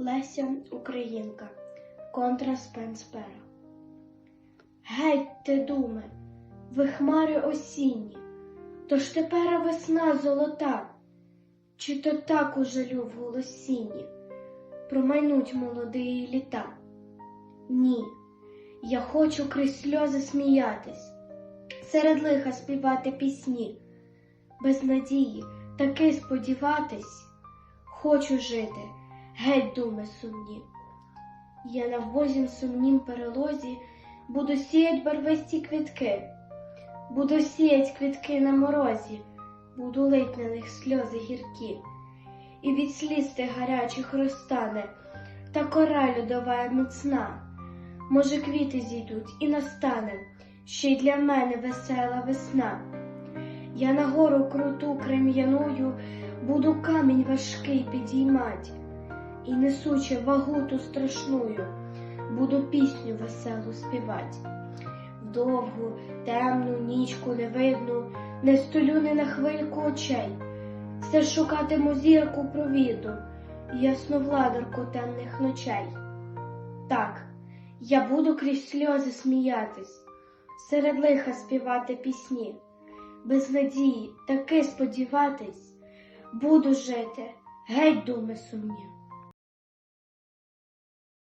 Леся Українка, контра Спенспера. Геть ти, думе, ви хмари осінні, то ж тепер весна золота, чи то так у жалю в голосінні? Промайнуть молодії літа? Ні, я хочу крізь сльози сміятись, серед лиха співати пісні, без надії таки сподіватись, хочу жити, геть думи сумні. Я на вбозім сумнім перелозі буду сіять барвисті квітки, буду сіять квітки на морозі, буду лить на них сльози гіркі, і від сліз тих гарячих розтане. Та кора льодова міцна. Може, квіти зійдуть і настане. Ще й для мене весела весна. Я на гору круту крем'яною буду камінь важкий підіймать, і несучи вагу ту страшную, буду пісню веселу співать. В довгу, темну нічку невидну, не столю не на хвильку очей, все шукатиму зірку провіду, ясновладарку темних ночей. Так, я буду крізь сльози сміятись, серед лиха співати пісні, без надії таки сподіватись, буду жити, геть думи сумні.